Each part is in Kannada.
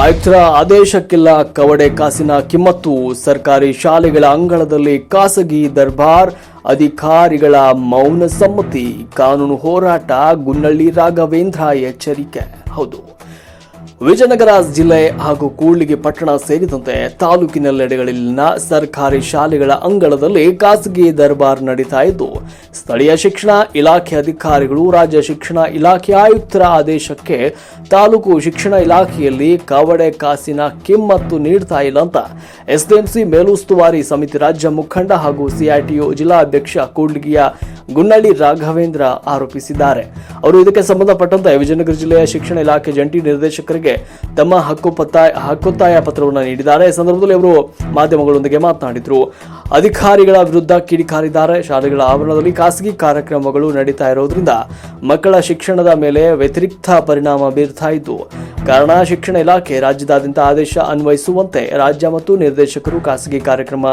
ಆಯುಕ್ತರ ಆದೇಶಕ್ಕಿಲ್ಲ ಕವಡೆ ಕಾಸಿನ ಕಿಮ್ಮತ್ತು. ಸರ್ಕಾರಿ ಶಾಲೆಗಳ ಅಂಗಳದಲ್ಲಿ ಖಾಸಗಿ ದರ್ಬಾರ್, ಅಧಿಕಾರಿಗಳ ಮೌನ ಸಮ್ಮತಿ. ಕಾನೂನು ಹೋರಾಟ, ಗುನ್ನಳ್ಳಿ ರಾಘವೇಂದ್ರ ಎಚ್ಚರಿಕೆ. ಹೌದು. ವಿಜಯನಗರ ಜಿಲ್ಲೆ ಹಾಗೂ ಕೂಡ್ಲಿಗಿ ಪಟ್ಟಣ ಸೇರಿದಂತೆ ತಾಲೂಕಿನೆಲ್ಲೆಡೆಗಳಲ್ಲಿನ ಸರ್ಕಾರಿ ಶಾಲೆಗಳ ಅಂಗಳದಲ್ಲಿ ಖಾಸಗಿ ದರ್ಬಾರ್ ನಡೀತಾ ಇದ್ದು, ಸ್ಥಳೀಯ ಶಿಕ್ಷಣ ಇಲಾಖೆ ಅಧಿಕಾರಿಗಳು, ರಾಜ್ಯ ಶಿಕ್ಷಣ ಇಲಾಖೆ ಆಯುಕ್ತರ ಆದೇಶಕ್ಕೆ ತಾಲೂಕು ಶಿಕ್ಷಣ ಇಲಾಖೆಯಲ್ಲಿ ಕವಡೆ ಕಾಸಿನ ಕಿಮ್ಮತ್ತು ನೀಡ್ತಾ ಇಲ್ಲ ಅಂತ ಎಸ್ಡಿಎಂಸಿ ಮೇಲುಸ್ತುವಾರಿ ಸಮಿತಿ ರಾಜ್ಯ ಮುಖಂಡ ಹಾಗೂ ಸಿಐಟಿಯು ಜಿಲ್ಲಾಧ್ಯಕ್ಷ ಕೂಡ್ಲಿಗಿಯ ಗುನ್ನಳ್ಳಿ ರಾಘವೇಂದ್ರ ಆರೋಪಿಸಿದ್ದಾರೆ. ಅವರು ಇದಕ್ಕೆ ಸಂಬಂಧಪಟ್ಟಂತೆ ವಿಜಯನಗರ ಜಿಲ್ಲೆಯ ಶಿಕ್ಷಣ ಇಲಾಖೆ ಜಂಟಿ ನಿರ್ದೇಶಕರಿಗೆ ತಮ್ಮ ಹಕ್ಕು ಪತ್ತಾಯ ಹಕ್ಕೊತ್ತಾಯ ಪತ್ರವನ್ನು ನೀಡಿದ್ದಾರೆ. ಸಂದರ್ಭದಲ್ಲಿ ಅವರು ಮಾಧ್ಯಮಗಳೊಂದಿಗೆ ಮಾತನಾಡಿದರು. ಅಧಿಕಾರಿಗಳ ವಿರುದ್ಧ ಕಿಡಿಕಾರಿದ್ದಾರೆ. ಶಾಲೆಗಳ ಆವರಣದಲ್ಲಿ ಖಾಸಗಿ ಕಾರ್ಯಕ್ರಮಗಳು ನಡೀತಾ ಇರೋದ್ರಿಂದ ಮಕ್ಕಳ ಶಿಕ್ಷಣದ ಮೇಲೆ ವ್ಯತಿರಿಕ್ತ ಪರಿಣಾಮ ಬೀರ್ತಾ ಇದ್ದು, ಕಾರಣ ಶಿಕ್ಷಣ ಇಲಾಖೆ ರಾಜ್ಯದಾದ್ಯಂತ ಆದೇಶ ಅನ್ವಯಿಸುವಂತೆ ರಾಜ್ಯ ಮತ್ತು ನಿರ್ದೇಶಕರು ಖಾಸಗಿ ಕಾರ್ಯಕ್ರಮ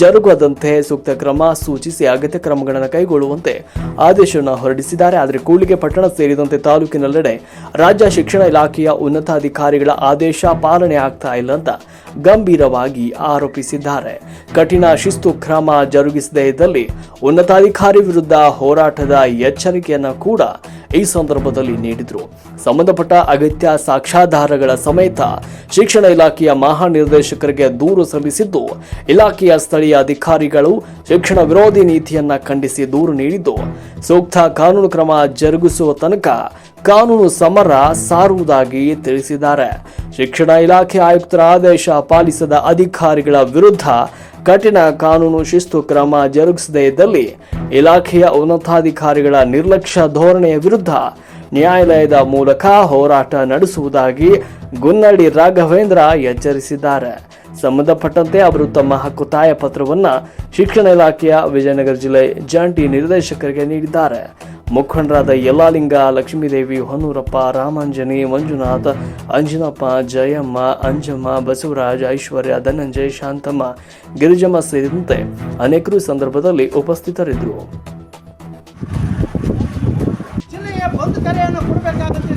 ಜರುಗದಂತೆ ಸೂಕ್ತ ಕ್ರಮ ಸೂಚಿಸಿ ಅಗತ್ಯ ಕ್ರಮಗಳನ್ನು ಕೈಗೊಳ್ಳುವಂತೆ ಆದೇಶವನ್ನು ಹೊರಡಿಸಿದ್ದಾರೆ. ಆದರೆ ಕೂಡ್ಲಿಗೆ ಪಟ್ಟಣ ಸೇರಿದಂತೆ ತಾಲೂಕಿನಲ್ಲೆಡೆ ರಾಜ್ಯ ಶಿಕ್ಷಣ ಇಲಾಖೆಯ ಉನ್ನತಾಧಿಕಾರಿಗಳ ಆದೇಶ ಪಾಲನೆ ಆಗ್ತಾ ಇಲ್ಲ ಅಂತ ಗಂಭೀರವಾಗಿ ಆರೋಪಿಸಿದ್ದಾರೆ. ಕಠಿಣ ಶಿಸ್ತು ಕ್ರಮ ಜರುಗಿಸದೇ ಇದ್ದಲ್ಲಿ ಉನ್ನತಾಧಿಕಾರಿ ವಿರುದ್ಧ ಹೋರಾಟದ ಎಚ್ಚರಿಕೆಯನ್ನು ಕೂಡ ಈ ಸಂದರ್ಭದಲ್ಲಿ ನೀಡಿದರು. ಸಂಬಂಧಪಟ್ಟ ಅಗತ್ಯ ಸಾಕ್ಷ್ಯಾಧಾರಗಳ ಸಮೇತ ಶಿಕ್ಷಣ ಇಲಾಖೆಯ ಮಹಾನಿರ್ದೇಶಕರಿಗೆ ದೂರು ಸಲ್ಲಿಸಿದ್ದು, ಇಲಾಖೆಯ ಸ್ಥಳೀಯ ಅಧಿಕಾರಿಗಳು ಶಿಕ್ಷಣ ವಿರೋಧಿ ನೀತಿಯನ್ನ ಖಂಡಿಸಿ ದೂರು ನೀಡಿದ್ದು, ಸೂಕ್ತ ಕಾನೂನು ಕ್ರಮ ಜರುಗಿಸುವ ತನಕ ಕಾನೂನು ಸಮರ ಸಾರುವುದಾಗಿ ತಿಳಿಸಿದ್ದಾರೆ. ಶಿಕ್ಷಣ ಇಲಾಖೆ ಆಯುಕ್ತರ ಆದೇಶ ಪಾಲಿಸದ ಅಧಿಕಾರಿಗಳ ವಿರುದ್ಧ ಕಠಿಣ ಕಾನೂನು, ಶಿಸ್ತು, ಕ್ರಮ ಜರುಗಿಸದೇ ಇದ್ದಲ್ಲಿ ಇಲಾಖೆಯ ಉನ್ನತಾಧಿಕಾರಿಗಳ ನಿರ್ಲಕ್ಷ್ಯ ಧೋರಣೆಯ ವಿರುದ್ಧ ನ್ಯಾಯಾಲಯದ ಮೂಲಕ ಹೋರಾಟ ನಡೆಸುವುದಾಗಿ ಗುನ್ನಡಿ ರಾಘವೇಂದ್ರ ಎಚ್ಚರಿಸಿದ್ದಾರೆ. ಸಂಬಂಧಪಟ್ಟಂತೆ ಅವರು ತಮ್ಮ ಹಕ್ಕುತಾಯ ಪತ್ರವನ್ನು ಶಿಕ್ಷಣ ಇಲಾಖೆಯ ವಿಜಯನಗರ ಜಿಲ್ಲೆ ಜಂಟಿ ನಿರ್ದೇಶಕರಿಗೆ ನೀಡಿದ್ದಾರೆ. ಮುಖಂಡರಾದ ಯಲ್ಲಾಲಿಂಗ ಲಕ್ಷ್ಮೀದೇವಿ, ಹೊನ್ನೂರಪ್ಪ, ರಾಮಾಂಜನಿ, ಮಂಜುನಾಥ, ಅಂಜನಪ್ಪ, ಜಯಮ್ಮ, ಅಂಜಮ್ಮ, ಬಸವರಾಜ್, ಐಶ್ವರ್ಯ, ಧನಂಜಯ್, ಶಾಂತಮ್ಮ, ಗಿರಿಜಮ್ಮ ಸೇರಿದಂತೆ ಅನೇಕರು ಸಂದರ್ಭದಲ್ಲಿ ಉಪಸ್ಥಿತರಿದ್ದರು. ಜಿಲ್ಲೆಯ ಕರೆಯನ್ನು ಕೊಡಬೇಕಾಗುತ್ತೆ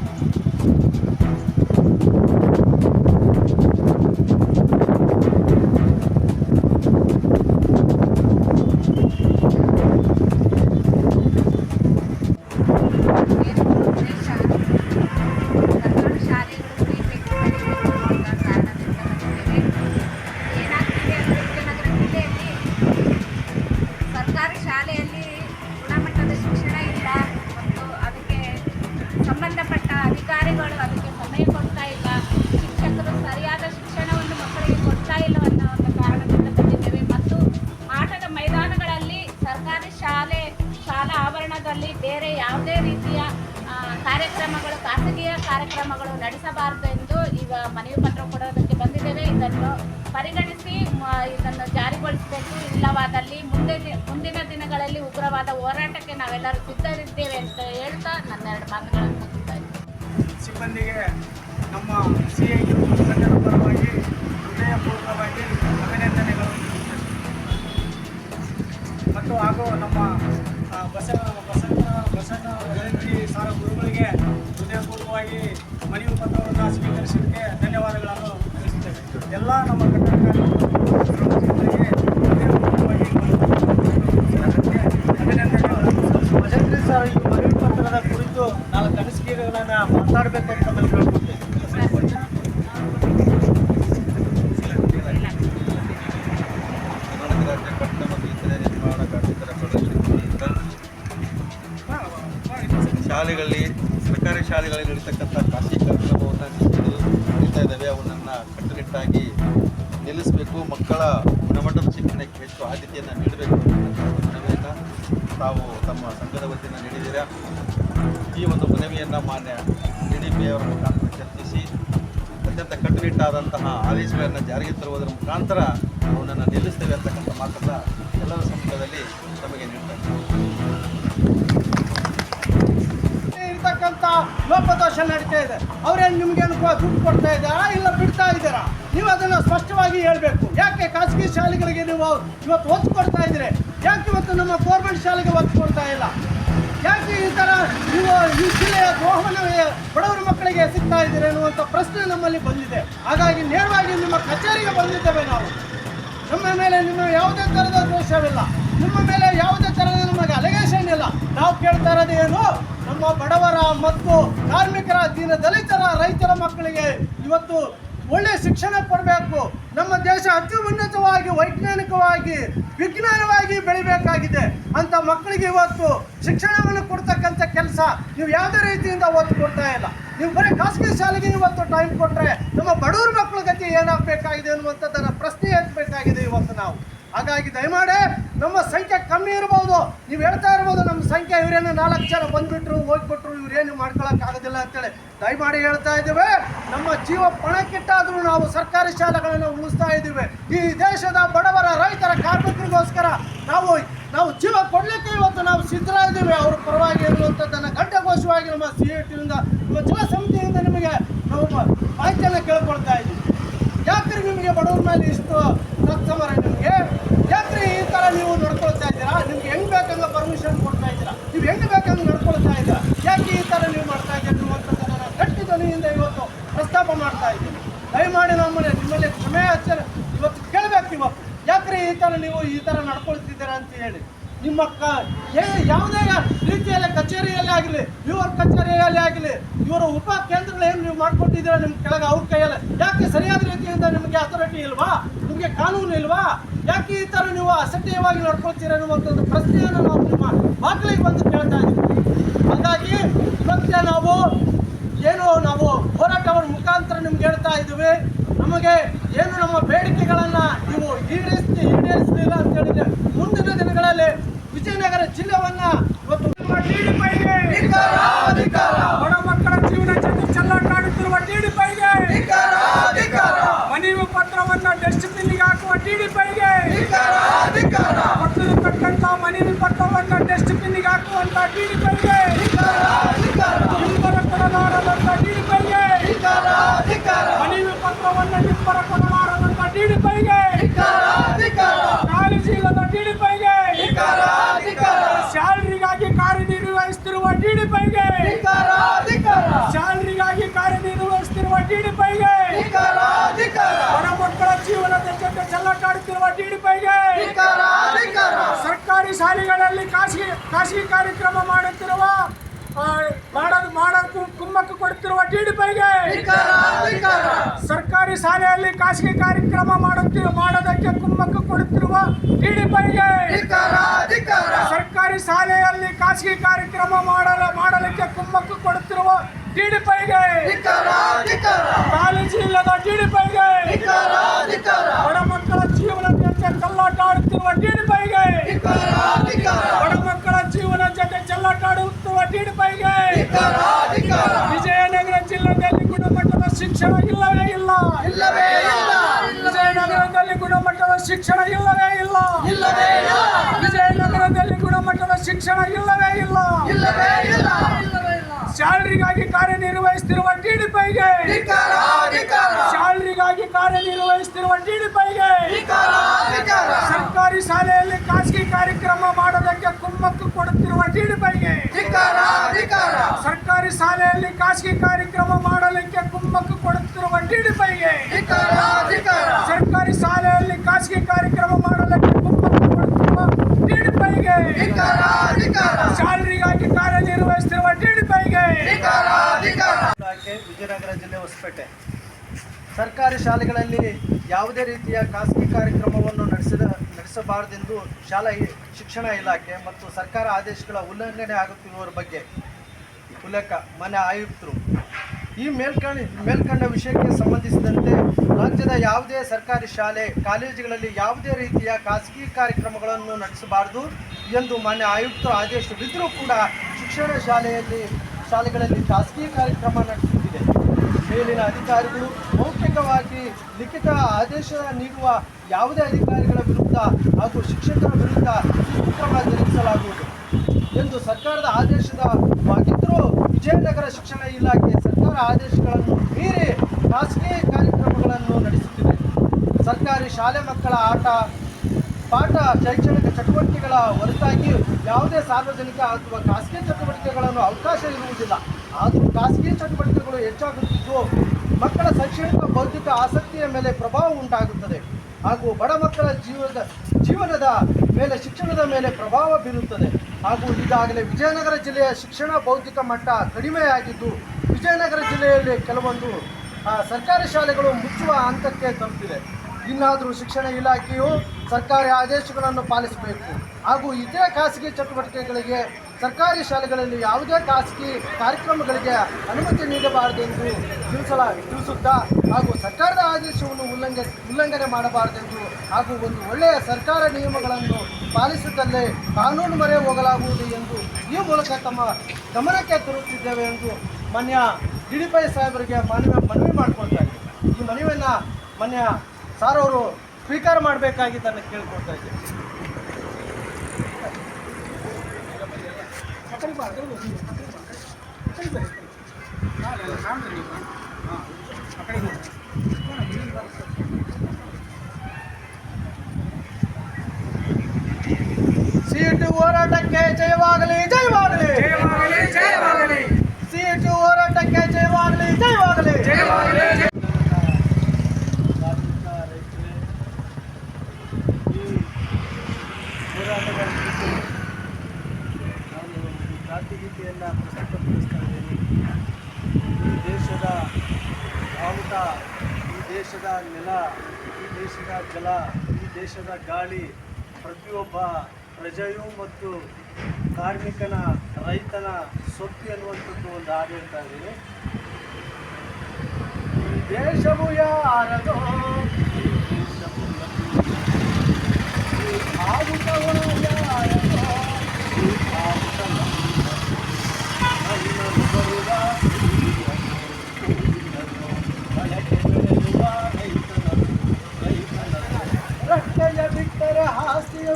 ಹೋರಾಟಕ್ಕೆ ನಾವೆಲ್ಲರೂ ಸಿದ್ಧರಿದ್ದೇವೆ ಅಂತ ಹೇಳ್ತಾ ನನ್ನ ಎರಡು ಮಾತುಗಳನ್ನು ಮುಗಿಸ್ತಾ ಸಿಬ್ಬಂದಿಗೆ ನಮ್ಮ ಸಿ ಐ ಮುಖಂಡರ ಪರವಾಗಿ ಹೃದಯಪೂರ್ವಕವಾಗಿ ಅಭಿನಂದನೆಗಳು. ಮತ್ತು ಹಾಗೂ ನಮ್ಮ ಬಸವ ಬಸವ ಬಸವ ಜಯಂತಿ ಸಾರ ಗುರುಗಳಿಗೆ ಹೃದಯಪೂರ್ವಕವಾಗಿ ಮನವಿ ಪತ್ರವನ್ನು ಸ್ವೀಕರಿಸಿದ್ದಕ್ಕೆ ಧನ್ಯವಾದಗಳನ್ನು ತಿಳಿಸುತ್ತೇವೆ. ಎಲ್ಲ ನಮ್ಮ ಕಟ್ಟಡಗಳಿಗೆ ಹೃದಯಪೂರ್ವಕವಾಗಿ ಅಭಿನಂದನೆಗಳು ಭಜಂತ್ರಿ ಸರ್ ಈ ಮನವಿ ಪತ್ರದ ಕುರಿತು ನಾಲ್ಕು ಅನಿಸಿಕೆಗಳನ್ನು ಮಾತಾಡಬೇಕು ಅಂತ ತಮ್ಮಲ್ಲಿ ಕೇಳ್ಕೊಳ್ತೇವೆ ಕರ್ನಾಟಕ ರಾಜ್ಯ ಕಟ್ಟಡ ಮತ್ತು ಇತರೆ ನಿರ್ಮಾಣ ಕಾರ್ಮಿಕರ ಫೆಡರೇಷನ್ ಶಾಲೆಗಳಲ್ಲಿ ಶಾಲೆಗಳಲ್ಲಿ ನಡೀತಕ್ಕಂಥ ಖಾಸಗಿ ಕಾರ್ಯಕ್ರಮವನ್ನು ನಿಲ್ಲಿಸಲು ನಡೀತಾ ಇದ್ದಾವೆ. ಅವನನ್ನು ಕಟ್ಟುನಿಟ್ಟಾಗಿ ನಿಲ್ಲಿಸಬೇಕು. ಮಕ್ಕಳ ಗುಣಮಟ್ಟದ ಶಿಕ್ಷಣಕ್ಕೆ ಹೆಚ್ಚು ಆದ್ಯತೆಯನ್ನು ನೀಡಬೇಕು ಅನ್ನೋದನ್ನು ತಾವು ತಮ್ಮ ಸಂಘದ ವತಿಯನ್ನು ನೀಡಿದ್ದೀರಾ. ಈ ಒಂದು ಮನವಿಯನ್ನು ಮಾನ್ಯ ಡಿ ಡಿ ಪಿ ಅವರ ಮುಖಾಂತರ ಚರ್ಚಿಸಿ, ಅತ್ಯಂತ ಕಟ್ಟುನಿಟ್ಟಾದಂತಹ ಆದೇಶಗಳನ್ನು ಜಾರಿಗೆ ತರುವುದರ ಮುಖಾಂತರ ಅವನನ್ನು ನಿಲ್ಲಿಸ್ತೇವೆ ಅಂತಕ್ಕಂಥ ಮಾತನ್ನು ಎಲ್ಲರ ಸಮ್ಮುಖದಲ್ಲಿ ನಮಗೆ ನೀಡ್ತಾ ಇರ್ತಕ್ಕಂಥ ಲೋಪದೋಷ ನಡೀತಾ ಇದೆ. ಅವರೇನು ನಿಮ್ಗೇನು ದುಡ್ಡು ಕೊಡ್ತಾ ಇದ್ದಾರಾ ಇಲ್ಲ ಬಿಡ್ತಾ ಇದ್ದೀರಾ? ನೀವು ಅದನ್ನು ಸ್ಪಷ್ಟವಾಗಿ ಹೇಳಬೇಕು. ಯಾಕೆ ಖಾಸಗಿ ಶಾಲೆಗಳಿಗೆ ನೀವು ಇವತ್ತು ಒತ್ತು ಕೊಡ್ತಾ ಇದ್ದೀರಿ? ಯಾಕೆ ಇವತ್ತು ನಮ್ಮ ಗೌರ್ಮೆಂಟ್ ಶಾಲೆಗೆ ಒತ್ತು ಕೊಡ್ತಾ ಇಲ್ಲ? ಯಾಕೆ ಈ ಥರ ನೀವು ಈ ಜಿಲ್ಲೆಯ ಬಡವರ ಮಕ್ಕಳಿಗೆ ಸಿಗ್ತಾ ಇದ್ದೀರಿ ಅನ್ನುವಂಥ ಪ್ರಶ್ನೆ ನಮ್ಮಲ್ಲಿ ಬಂದಿದೆ. ಹಾಗಾಗಿ ನೇರವಾಗಿ ನಿಮ್ಮ ಕಚೇರಿಗೆ ಬಂದಿದ್ದೇವೆ ನಾವು. ನಮ್ಮ ಮೇಲೆ ನಿಮ್ಮ ಯಾವುದೇ ಥರದ ದೋಷವಿಲ್ಲ. ನಿಮ್ಮ ಮೇಲೆ ಯಾವುದೇ ಥರದ ನಮಗೆ ಅಲಿಗೇಷನ್ ಇಲ್ಲ. ನಾವು ಕೇಳ್ತಾ ಇರೋದು ಏನು? ನಮ್ಮ ಬಡವರ ಮತ್ತು ಕಾರ್ಮಿಕರ ದೀನ ದಲಿತರ ರೈತರ ಮಕ್ಕಳಿಗೆ ಇವತ್ತು ಒಳ್ಳೆಯ ಶಿಕ್ಷಣ ಕೊಡಬೇಕು. ನಮ್ಮ ದೇಶ ಅತ್ಯುನ್ನತವಾಗಿ ವೈಜ್ಞಾನಿಕವಾಗಿ, ವಿಜ್ಞಾನವಾಗಿ ಬೆಳಿಬೇಕಾಗಿದೆ. ಅಂತ ಮಕ್ಕಳಿಗೆ ಇವತ್ತು ಶಿಕ್ಷಣವನ್ನು ಕೊಡ್ತಕ್ಕಂಥ ಕೆಲಸ ನೀವು ಯಾವುದೇ ರೀತಿಯಿಂದ ಒತ್ತು ಕೊಡ್ತಾ ಇಲ್ಲ. ನೀವು ಬರೀ ಖಾಸಗಿ ಶಾಲೆಗೆ ಇವತ್ತು ಟೈಮ್ ಕೊಟ್ಟರೆ ನಮ್ಮ ಬಡವರ ಮಕ್ಕಳ ಗತಿ ಏನಾಗಬೇಕಾಗಿದೆ ಅನ್ನುವಂಥದ್ದನ್ನು ಪ್ರಶ್ನೆ ಎತ್ತಬೇಕಾಗಿದೆ ಇವತ್ತು ನಾವು. ಹಾಗಾಗಿ ದಯಮಾಡಿ ನಮ್ಮ ಸಂಖ್ಯೆ ಕಮ್ಮಿ ಇರ್ಬೋದು. ನೀವು ಹೇಳ್ತಾ ಇರ್ಬೋದು ನಮ್ಮ ಸಂಖ್ಯೆ ಇವರೇನು ನಾಲ್ಕು ಜನ ಬಂದ್ಬಿಟ್ರು, ಹೋಗ್ಬಿಟ್ರು ಇವ್ರೇನು ಮಾಡ್ಕೊಳಕ್ಕಾಗೋದಿಲ್ಲ ಅಂತೇಳಿ. ದಯಮಾಡಿ ಹೇಳ್ತಾ ಇದ್ದೀವಿ. ನಮ್ಮ ಜೀವ ಪಣಕ್ಕಿಟ್ಟಾದರೂ ನಾವು ಸರ್ಕಾರಿ ಶಾಲೆಗಳನ್ನು ಉಳಿಸ್ತಾ ಇದ್ದೀವಿ. ಈ ದೇಶದ ಬಡವರ ರೈತರ ಕಾರ್ಮಿಕರಿಗೋಸ್ಕರ ನಾವು ನಾವು ಜೀವ ಕೊಡಲಿಕ್ಕೆ ಇವತ್ತು ನಾವು ಸಿದ್ಧರಾಗಿದ್ದೀವಿ ಅವ್ರ ಪರವಾಗಿ ಇರುವಂಥದ್ದನ್ನು ಗಂಟೆಘೋಷವಾಗಿ ನಮ್ಮ ಸಿ ಎ ಟಿಯಿಂದ ನಮ್ಮ ಸಮಿತಿಯಿಂದ ನಿಮಗೆ ನಾವು ಮಾಹಿತಿಯನ್ನು ಕೇಳ್ಕೊಳ್ತಾ ಇದ್ದೀವಿ. ಯಾಕಂದ್ರೆ ನಿಮಗೆ ಬಡವರ ಮೇಲೆ ಇಷ್ಟು ತತ್ಸಮರ ನಿಮಗೆ ಯಾಕ್ರಿ ಈ ಥರ ನೀವು ನಡ್ಕೊಳ್ತಾ ಇದ್ದೀರಾ? ನಿಮ್ಗೆ ಹೆಂಗ್ ಬೇಕಂಗ ಪರ್ಮಿಷನ್ ಕೊಡ್ತಾ ಇದ್ದೀರಾ? ನೀವು ಹೆಂಗ್ ಬೇಕಂಗ ನಡ್ಕೊಳ್ತಾ ಇದ್ದೀರಾ? ಯಾಕೆ ಈ ಥರ ನೀವು ಮಾಡ್ತಾ ಇದ್ದೀರಾ ಅನ್ನುವಂಥದ್ದನ್ನು ನಾನು ಗಟ್ಟಿ ಧ್ವನಿಯಿಂದ ಇವತ್ತು ಪ್ರಸ್ತಾಪ ಮಾಡ್ತಾ ಇದ್ದೀನಿ. ದಯಮಾಡಿ ನಮ್ಮನೆ ನಿಮ್ಮಲ್ಲಿ ಕ್ಷಮೆ ಆಚಾರ ಇವತ್ತು ಕೇಳಬೇಕು ಇವತ್ತು ಯಾಕ್ರಿ ಈ ಥರ ನೀವು ಈ ಥರ ನಡ್ಕೊಳ್ತಿದ್ದೀರಾ ಅಂತ ಹೇಳಿ. ನಿಮ್ಮ ಕ ಯಾವುದೇ ರೀತಿಯಲ್ಲಿ ಕಚೇರಿಯಲ್ಲೇ ಆಗಲಿ, ಇವರ ಕಚೇರಿಯಲ್ಲಿ ಆಗಲಿ, ಇವರ ಉಪ ಕೇಂದ್ರಗಳು ಏನು ನೀವು ಮಾಡ್ಕೊಟ್ಟಿದ್ದೀರಾ ನಿಮ್ಮ ಕೆಳಗೆ ಅವ್ರ ಕೈಯಲ್ಲಿ? ಯಾಕೆ ಸರಿಯಾದ ರೀತಿಯಿಂದ ನಿಮಗೆ ಅಥಾರಿಟಿ ಇಲ್ವಾ? ನಿಮಗೆ ಕಾನೂನು ಇಲ್ವಾ? ಯಾಕೆ ಈ ಥರ ನೀವು ಅಸಡ್ಯವಾಗಿ ನಡ್ಕೊಳ್ತೀರ ಅನ್ನುವಂಥದ್ದು ಪ್ರಶ್ನೆಯನ್ನು ನಾವು ನಿಮ್ಮ ಬಾಗಿಲಿಗೆ ಬಂದು ಕೇಳ್ತಾ ಇದ್ದೀವಿ. ಹಾಗಾಗಿ ಇವತ್ತೇ ನಾವು ಏನು ನಾವು ಹೋರಾಟವರ ಮುಖಾಂತರ ನಿಮ್ಗೆ ಹೇಳ್ತಾ ಇದ್ದೀವಿ. ನಮಗೆ ಏನು ನಮ್ಮ ಬೇಡಿಕೆಗಳನ್ನು ನೀವು ಈಡೇರಿಸಿ ಈಡೇರಿಸಲಿಲ್ಲ ಅಂತ ಹೇಳಿದ್ರೆ ಮುಂದಿನ ದಿನಗಳಲ್ಲಿ ವಿಜಯನಗರ ಜಿಲ್ಲೆವನ್ನ ಇವತ್ತು ಬಡ ಮಕ್ಕಳ ಜೀವನ ಜೊತೆ ಟಿ ಡಿ ಮನವಿ ಡಸ್ಟ್ಬಿನ್ಗೆ ಹಾಕುವ ಟಿಡಿಪಿಗೆ ಪಟ್ಟದ ತಕ್ಕಂತ ಮನವಿ ಪತ್ರವನ್ನ ಡಸ್ಟ್ಬಿನ್ಗೆ ಹಾಕುವಂತ ಟಿಡಿಪಿಗೆ ನಿಂಬರ ಕೊಡಲಾರದಂತ ಟಿಡಿಪಿಗೆ ಮನವಿ ಪತ್ರವನ್ನ ನಿಂಬರ ಕೊಡಲಾರದಂತ ಟಿಡಿಪಿಗೆ ಕಾಳಜಿ ಇಲ್ಲದ ಟಿಡಿಪಿಗೆ ಸ್ಯಾಲರಿಗಾಗಿ ಕಾರ್ಯನಿರ್ವಹಿಸುತ್ತಿರುವ ಟಿಡಿಪಿಗೆ ಸ್ಯಾಲರಿಗಾಗಿ ಕಾರ್ಯನಿರ್ವಹಿಸುತ್ತಿರುವ ಟಿಡಿಪಿಗೆ ಬಡ ಮಕ್ಕಳ ಜೀವನದ ಜೊತೆ ಚೆಲ್ಲಾಟಾಡುತ್ತಿರುವ ಟಿಡಿಪಿಗೆ ಸರ್ಕಾರಿ ಶಾಲೆಗಳಲ್ಲಿ ಖಾಸಗಿ ಖಾಸಗಿ ಕಾರ್ಯಕ್ರಮ ಮಾಡುತ್ತಿರುವ ಆ, ಕೊಡ್ತಿರುವ ಟಿ ಕೊಡುತ್ತಿರುವ ಟಿಡಿಪಿಗೆ ಸರ್ಕಾರಿ ಶಾಲೆಯಲ್ಲಿ ಖಾಸಗಿ ಕಾರ್ಯಕ್ರಮ ಮಾಡುತ್ತಿರುವ ಮಾಡೋದಕ್ಕೆ ಕುಮ್ಮಕ್ಕು ಕೊಡುತ್ತಿರುವ ಟಿಡಿಪಿಗೆ ಸರ್ಕಾರಿ ಶಾಲೆಯಲ್ಲಿ ಖಾಸಗಿ ಕಾರ್ಯಕ್ರಮ ಮಾಡಲು ಮಾಡಲಿಕ್ಕೆ ಕುಮ್ಮಕ್ಕು ಕೊಡುತ್ತಿರುವ ಟಿಡಿಪಿಗೆ ಕಾಲೇಜು ಇಲ್ಲದ ಟಿಡಿಪಿಗೆ ಬಡ ಮಕ್ಕಳ ಜೀವನ ಜೊತೆ ಚೆಲ್ಲಾಟ ಆಡುತ್ತಿರುವ ಟಿಡಿಪಿಗೆ ಬಡ ಮಕ್ಕಳ ಜೀವನ ಜೊತೆ ಚೆಲ್ಲಾಟ ಟಿಡಿಪೈಗೆ ವಿಜಯನಗರ ಜಿಲ್ಲೆಯಲ್ಲಿ ಗುಣಮಟ್ಟದ ಶಿಕ್ಷಣ ಇಲ್ಲವೇ ಇಲ್ಲ. ವಿಜಯನಗರದಲ್ಲಿ ಗುಣಮಟ್ಟದ ಶಿಕ್ಷಣ ಇಲ್ಲವೇ ಇಲ್ಲ. ವಿಜಯನಗರದಲ್ಲಿ ಗುಣಮಟ್ಟದ ಶಿಕ್ಷಣ ಇಲ್ಲವೇ ಇಲ್ಲ. ಸ್ಯಾಲರಿಗಾಗಿ ಕಾರ್ಯನಿರ್ವಹಿಸುತ್ತಿರುವ ಟಿಡಿಪೈಗೆ ಸ್ಯಾಲರಿಗಾಗಿ ಕಾರ್ಯನಿರ್ವಹಿಸುತ್ತಿರುವ ಟಿಡಿಪಿಗೆ ಸರ್ಕಾರಿ ಶಾಲೆಯಲ್ಲಿ ಖಾಸಗಿ ಕಾರ್ಯಕ್ರಮ ಮಾಡೋದಕ್ಕೆ ಕುಮ್ಮಕ್ಕು ಕೊಡುತ್ತಿರುವ ಟಿಡಿಪಿಗೆ ಸರ್ಕಾರಿ ಶಾಲೆಯಲ್ಲಿ ಖಾಸಗಿ ಕಾರ್ಯಕ್ರಮ ಮಾಡಲಿಕ್ಕೆ ಕುಮ್ಮಕ್ಕು ಕೊಡುತ್ತಿರುವ ಟಿಡಿಪಿಗೆ ಸರ್ಕಾರಿ ಶಾಲೆಯಲ್ಲಿ ಖಾಸಗಿ ಕಾರ್ಯಕ್ರಮ ಮಾಡಲಿಕ್ಕೆ ಕುಮ್ಮಕ್ಕು ಕೊಡುತ್ತಿರುವ ಟಿಡಿಪಿಗೆ ಸ್ಯಾಲರಿಗಾಗಿ ಕಾರ್ಯನಿರ್ವಹಿಸುತ್ತಿರುವ ಇಲಾಖೆ ವಿಜಯನಗರ ಜಿಲ್ಲೆ ಹೊಸಪೇಟೆ. ಸರ್ಕಾರಿ ಶಾಲೆಗಳಲ್ಲಿ ಯಾವುದೇ ರೀತಿಯ ಖಾಸಗಿ ಕಾರ್ಯಕ್ರಮವನ್ನು ನಡೆಸಿದ ನಡೆಸಬಾರದೆಂದು ಶಾಲಾ ಶಿಕ್ಷಣ ಇಲಾಖೆ ಮತ್ತು ಸರ್ಕಾರ ಆದೇಶಗಳ ಉಲ್ಲಂಘನೆ ಆಗುತ್ತಿರುವವರ ಬಗ್ಗೆ ಉಲ್ಲೇಖ ಮನೆ ಆಯುಕ್ತರು. ಈ ಮೇಲ್ಕಂಡ ಮೇಲ್ಕಂಡ ವಿಷಯಕ್ಕೆ ಸಂಬಂಧಿಸಿದಂತೆ ರಾಜ್ಯದ ಯಾವುದೇ ಸರ್ಕಾರಿ ಶಾಲೆ, ಕಾಲೇಜುಗಳಲ್ಲಿ ಯಾವುದೇ ರೀತಿಯ ಖಾಸಗಿ ಕಾರ್ಯಕ್ರಮಗಳನ್ನು ನಡೆಸಬಾರದು ಎಂದು ಮಾನ್ಯ ಆಯುಕ್ತರು ಆದೇಶವಿದ್ದರೂ ಕೂಡ ಶಿಕ್ಷಣ ಶಾಲೆಯಲ್ಲಿ ಶಾಲೆಗಳಲ್ಲಿ ಖಾಸಗಿ ಕಾರ್ಯಕ್ರಮ ನಡೆಸುತ್ತಿದೆ. ಮೇಲಿನ ಅಧಿಕಾರಿಗಳು ಮೌಖಿಕವಾಗಿ ಲಿಖಿತ ಆದೇಶ ನೀಡುವ ಯಾವುದೇ ಅಧಿಕಾರಿಗಳ ವಿರುದ್ಧ ಹಾಗೂ ಶಿಕ್ಷಕರ ವಿರುದ್ಧ ಕ್ರಮ ಜರುಗಿಸಲಾಗುವುದು. ಎಂದು ಸರ್ಕಾರದ ಆದೇಶದ ವಾಗಿದ್ದರೂ ವಿಜಯನಗರ ಶಿಕ್ಷಣ ಇಲಾಖೆ ಸರ್ಕಾರ ಆದೇಶಗಳನ್ನು ಮೀರಿ ಖಾಸಗಿ ಕಾರ್ಯಕ್ರಮಗಳನ್ನು ನಡೆಸುತ್ತಿದೆ. ಸರ್ಕಾರಿ ಶಾಲೆ ಮಕ್ಕಳ ಆಟ ಪಾಠ, ಶೈಕ್ಷಣಿಕ ಚಟುವಟಿಕೆಗಳ ಹೊರತಾಗಿ ಯಾವುದೇ ಸಾರ್ವಜನಿಕ ಅಥವಾ ಖಾಸಗಿ ಚಟುವಟಿಕೆಗಳನ್ನು ಅವಕಾಶ ಇರುವುದಿಲ್ಲ. ಆದರೂ ಖಾಸಗಿ ಚಟುವಟಿಕೆಗಳು ಹೆಚ್ಚಾಗುತ್ತಿದ್ದು, ಮಕ್ಕಳ ಶೈಕ್ಷಣಿಕ ಬೌದ್ಧಿಕ ಆಸಕ್ತಿಯ ಮೇಲೆ ಪ್ರಭಾವ ಉಂಟಾಗುತ್ತದೆ. ಹಾಗೂ ಬಡ ಮಕ್ಕಳ ಜೀವದ, ಜೀವನದ ಮೇಲೆ, ಶಿಕ್ಷಣದ ಮೇಲೆ ಪ್ರಭಾವ ಬೀರುತ್ತದೆ. ಹಾಗೂ ಈಗಾಗಲೇ ವಿಜಯನಗರ ಜಿಲ್ಲೆಯ ಶಿಕ್ಷಣ ಬೌದ್ಧಿಕ ಮಟ್ಟ ಕಡಿಮೆಯಾಗಿದ್ದು, ವಿಜಯನಗರ ಜಿಲ್ಲೆಯಲ್ಲಿ ಕೆಲವೊಂದು ಸರ್ಕಾರಿ ಶಾಲೆಗಳು ಮುಚ್ಚುವ ಹಂತಕ್ಕೆ ತಲುಪಿದೆ. ಇನ್ನಾದರೂ ಶಿಕ್ಷಣ ಇಲಾಖೆಯು ಸರ್ಕಾರಿ ಆದೇಶಗಳನ್ನು ಪಾಲಿಸಬೇಕು. ಹಾಗೂ ಇದೇ ಖಾಸಗಿ ಚಟುವಟಿಕೆಗಳಿಗೆ, ಸರ್ಕಾರಿ ಶಾಲೆಗಳಲ್ಲಿ ಯಾವುದೇ ಖಾಸಗಿ ಕಾರ್ಯಕ್ರಮಗಳಿಗೆ ಅನುಮತಿ ನೀಡಬಾರದೆಂದು ತಿಳಿಸಲ, ತಿಳಿಸುತ್ತಾ ಹಾಗೂ ಸರ್ಕಾರದ ಆದೇಶವನ್ನು ಉಲ್ಲಂಘ, ಉಲ್ಲಂಘನೆ ಮಾಡಬಾರದೆಂದು ಹಾಗೂ ಒಂದು ಒಳ್ಳೆಯ ಸರ್ಕಾರ ನಿಯಮಗಳನ್ನು ಪಾಲಿಸುತ್ತಲೇ ಕಾನೂನು ಮೊರೆ ಹೋಗಲಾಗುವುದು ಎಂದು ಈ ಮೂಲಕ ತಮ್ಮ ಗಮನಕ್ಕೆ ತರುತ್ತಿದ್ದೇವೆ ಎಂದು ಮಾನ್ಯ ಡಿ ಡಿ ಪೈ ಸಾಹೇಬರಿಗೆ ಮನವಿ ಮನವಿ ಮಾಡಿಕೊಳ್ತಾ ಈ ಮನವಿಯನ್ನು ಮಾನ್ಯ ಸಾರ್ ಅವರು ಸ್ವೀಕಾರ ಮಾಡಬೇಕಾಗಿದ್ದನ್ನು ಕೇಳ್ಕೊಳ್ತಾ ಇದ್ದೀನಿ. ಸೀಟು ಹೋರಾಟಕ್ಕೆ ಜಯವಾಗಲಿ ಜಯವಾಗಲಿ. ಸೀಟು ಹೋರಾಟಕ್ಕೆ ಜಯವಾಗಲಿ ಜಯವಾಗಲಿ. ಈ ಹೋರಾಟದ ಕುರಿತು ನಾನು ಒಂದು ಕ್ರಾಂತಿಗೀತೆಯನ್ನು ಪ್ರಸ್ತುತಪಡಿಸ್ತಾ ಇದ್ದೀನಿ. ಈ ದೇಶದ ಬಾವುಟ ಈ ದೇಶದ ನೆಲ, ಈ ದೇಶದ ಜಲ, ಈ ದೇಶದ ಗಾಳಿ ಪ್ರತಿಯೊಬ್ಬ ಪ್ರಜೆಯೂ ಮತ್ತು ಕಾರ್ಮಿಕನ, ರೈತನ ಸೊತ್ತು ಎನ್ನುವಂಥದ್ದು ಒಂದು ಹಾಡು ಹೇಳ್ತಾ ಇದ್ದೀನಿ. ಈ ದೇಶವು ಯಾರದೋ? ಈ ದೇಶವು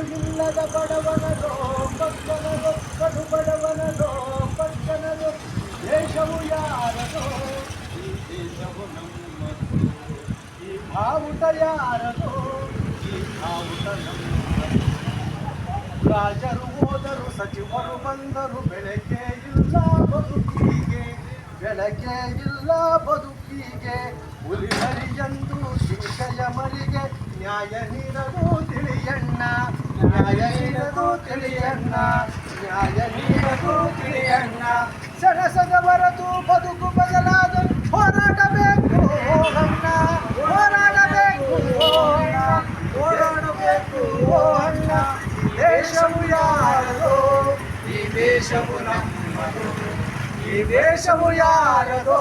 ಇಲ್ಲದ ಬಡವನರೋ ಪಕ್ಕನರೋ ಕಡು ಬಡವನರೋ ಪಕ್ಕನರೋ ದೇಶವು ಯಾರದೋ ಈ ದೇಶವು ನಮ್ಮದು ಈ ಬಾವುಟ ಯಾರದೋ ಈ ಬಾವುಟ ನಮ್ಮದು ರಾಜರು ಹೋದರು ಸಚಿವರು ಬಂದರು ಬೆಳಗ್ಗೆ ಇಲ್ಲ ಬದುಕಿಗೆ ಬೆಳಗ್ಗೆ ಇಲ್ಲ ಬದುಕಿಗೆ ಹುಲಿ ಹರಿಯಂದು ಶಿಕ್ಷೆಯ ಮರಿಗೆ ನ್ಯಾಯ ನೀರದು ತಿಳಿಯಣ್ಣ, ನ್ಯಾಯ ನೀರದು ತಿಳಿಯಣ್ಣ, ನ್ಯಾಯ ನೀರದು ತಿಳಿಯಣ್ಣ. ಸರಸದ ಬರದು ಬದುಕು ಬದಲಾದ ಹೋರಾಡಬೇಕು ಹೋಗಣ್ಣ ಹೋರಾಡಬೇಕು ಹೋಗಣ್ಣ ಹೋರಾಡಬೇಕು, ಅಣ್ಣ. ದೇಶವು ಯಾರು ಈ ದೇಶವು ನಮ್ಮದು ಈ ದೇಶವು ಯಾರದೋ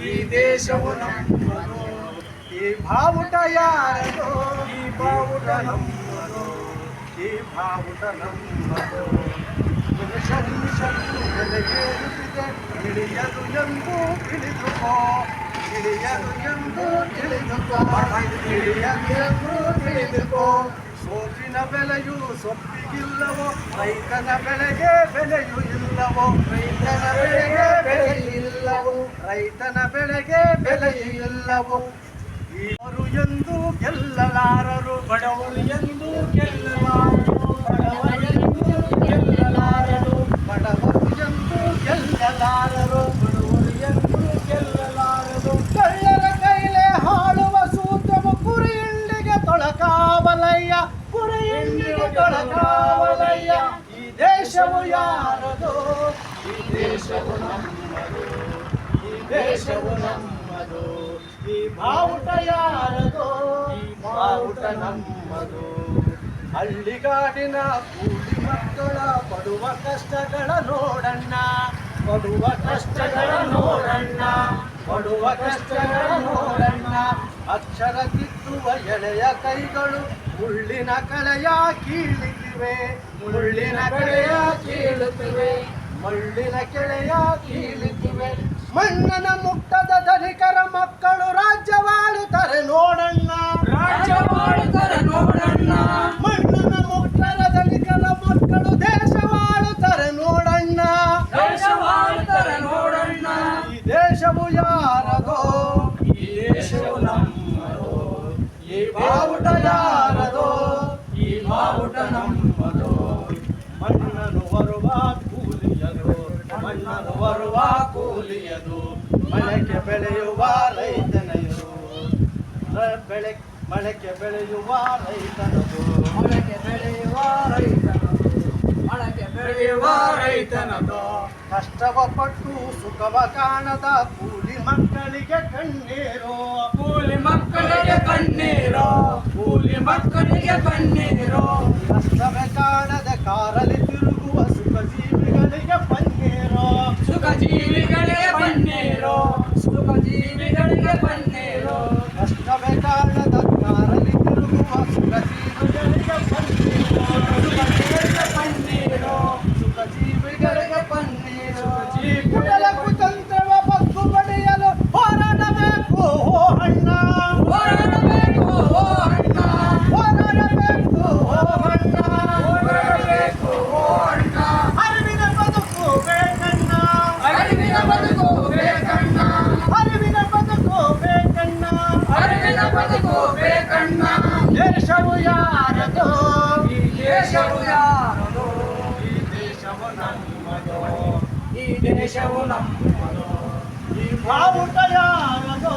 ಈ ದೇಶವು ನಮ್ಮದು ಈ ಬಾವುಟ ಯಾರದೋ ಈ ಬಾವುಟ ನಮ್ಮದು ಈ ಬಾವುಟ ನಮ್ಮದು ನಿಮಿಷ ನಿಮಿಷಕ್ಕೂ ಬೆಲೆಗೇರುತ್ತಿದೆ ಇಳಿಯದು ಎಂದು ತಿಳಿದುಕೋ ಇಳಿಯದು ಎಂದು ತಿಳಿದುಕೋ ಇಳಿಯದು ಎಂದು ತಿಳಿದುಕೋ ಸೋಪಿನ ಬೆಲೆಯು ಸೊಪ್ಪಿಗಿಲ್ಲವೋ, ರೈತನ ಬೆಳೆಗೆ ಬೆಲೆಯು ಇಲ್ಲವೋ, ರೈತನ ಬೆಳೆಗೆ ಬೆಲೆ ಇಲ್ಲವೋ, ರೈತನ ಬೆಳೆಗೆ ಬೆಲೆ ಇಲ್ಲವೋ. ಇವರು ಎಂದು ಗೆಲ್ಲಲಾರರು ಬಡವರು ಎಂದು ಗೆಲ್ಲಲಾರರು, ಬಡವರು ಎಂದು ಗೆಲ್ಲಲಾರರು, ಬಡವರು ಎಂದು ಗೆಲ್ಲಲಾರರು. ನಮ್ಮದು ಹಳ್ಳಿಗಾಡಿನ ಕೂಲಿ ಮಕ್ಕಳ ಪಡುವ ಕಷ್ಟಗಳ ನೋಡಣ್ಣ ಪಡುವ ಕಷ್ಟಗಳ ನೋಡಣ್ಣ ಪಡುವ ಕಷ್ಟಗಳ ನೋಡಣ್ಣ ಅಕ್ಷರ ತಿದ್ದುವ ಎಳೆಯ ಕೈಗಳು ಮುಳ್ಳಿನ ಕಳೆಯ ಕೀಳುತ್ತಿವೆ ಮುಳ್ಳಿನ ಕಳೆಯ ಕೀಳುತ್ತಿವೆ ಮುಳ್ಳಿನ ಕೆಳೆಯ ಕೀಳುತ್ತಿವೆ ಮಣ್ಣನ ಮುಟ್ಟದ ಧನಿಕರ ಮಕ್ಕಳು ರಾಜ್ಯವಾಳುತ್ತಾರೆ ನೋಡಣ್ಣ. ರಾಜ್ಯವಾಳುತ್ತಾರೆ ನೋಡಣ್ಣ. ಮಣ್ಣನ ಮುಟ್ಟದ ಧನಿಕರ ಮಕ್ಕಳು ದೇಶವಾಳುತ್ತಾರೆ ನೋಡಣ್ಣ. ದೇಶವಾಳುತ್ತಾರೆ ನೋಡಣ್ಣ. ಈ ದೇಶವು ಯಾರದೋ? ಈ ದೇಶವು ನಮ್ಮದು? ಈ ಬಾವುಟ ಯಾರದೋ? ಈ ಬಾವುಟ ನಮ್ಮದು? ಮಣ್ಣನು ಬರುವ ಕೂಲಿಯದು. ಮಳೆಗೆ ಬೆಳೆಯುವ ರೈತನದು ಬೆಳೆ ಮಳೆಗೆ ಬೆಳೆಯುವ ರೈತನದು. ಮೊಳಕೆ ಬೆಳೆಯುವ ರೈತನದು. ಮೊಳಕೆ ಬೆಳೆಯುವ ರೈತನದು. ಕಷ್ಟವ ಪಟ್ಟು ಸುಖವ ಕಾಣದ ಕೂಲಿ ಮಕ್ಕಳಿಗೆ ಕಣ್ಣೀರು. ಕೂಲಿ ಮಕ್ಕಳಿಗೆ ಕಣ್ಣೀರು. ಕೂಲಿ ಮಕ್ಕಳಿಗೆ ಕಣ್ಣೀರು. ಕಷ್ಟವೇ ಕಾಣದ ಕಾರಲ್ಲಿ ತಿರುಗುವ ಸುಖ ಜೀವಿಗಳಿಗೆ ಪನ್ನೀರು. ಸುಖ ಜೀವಿಗಳಿಗೆ శవులం ఈ బాబు తయారదో